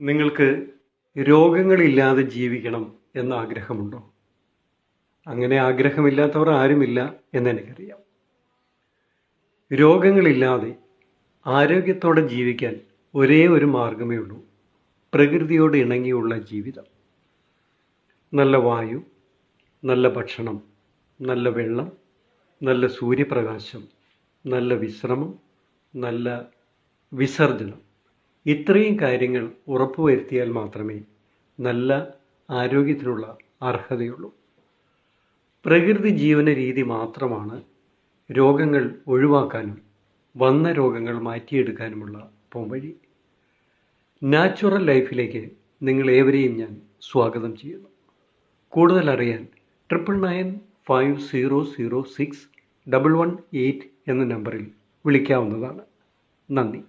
നിങ്ങൾക്ക് രോഗങ്ങളില്ലാതെ ജീവിക്കണം എന്ന ആഗ്രഹമുണ്ടോ അങ്ങനെ ആഗ്രഹമില്ലാത്തവർ ആരുമില്ല എന്ന് എന്നെനിക്കറിയാം രോഗങ്ങളില്ലാതെ ആരോഗ്യത്തോടെ ജീവിക്കാൻ ഒരേ ഒരു മാർഗമേ ഉള്ളൂ. പ്രകൃതിയോട് ഇണങ്ങിയുള്ള ജീവിതം. നല്ല വായു നല്ല ഭക്ഷണം നല്ല വെള്ളം നല്ല സൂര്യപ്രകാശം നല്ല വിശ്രമം നല്ല വിസർജനം. ഇത്രയും കാര്യങ്ങൾ ഉറപ്പുവരുത്തിയാൽ മാത്രമേ നല്ല ആരോഗ്യത്തിനുള്ള അർഹതയുള്ളൂ. പ്രകൃതി ജീവന രീതി മാത്രമാണ് രോഗങ്ങൾ ഒഴിവാക്കാനും വന്ന രോഗങ്ങൾ മാറ്റിയെടുക്കാനുമുള്ള പോംവഴി. നാച്ചുറൽ ലൈഫിലേക്ക് നിങ്ങൾ ഏവരെയും ഞാൻ സ്വാഗതം ചെയ്യുന്നു. കൂടുതൽ അറിയാൻ triple nine five zero zero six double one eight എന്ന നമ്പറിൽ വിളിക്കാവുന്നതാണ്. നന്ദി.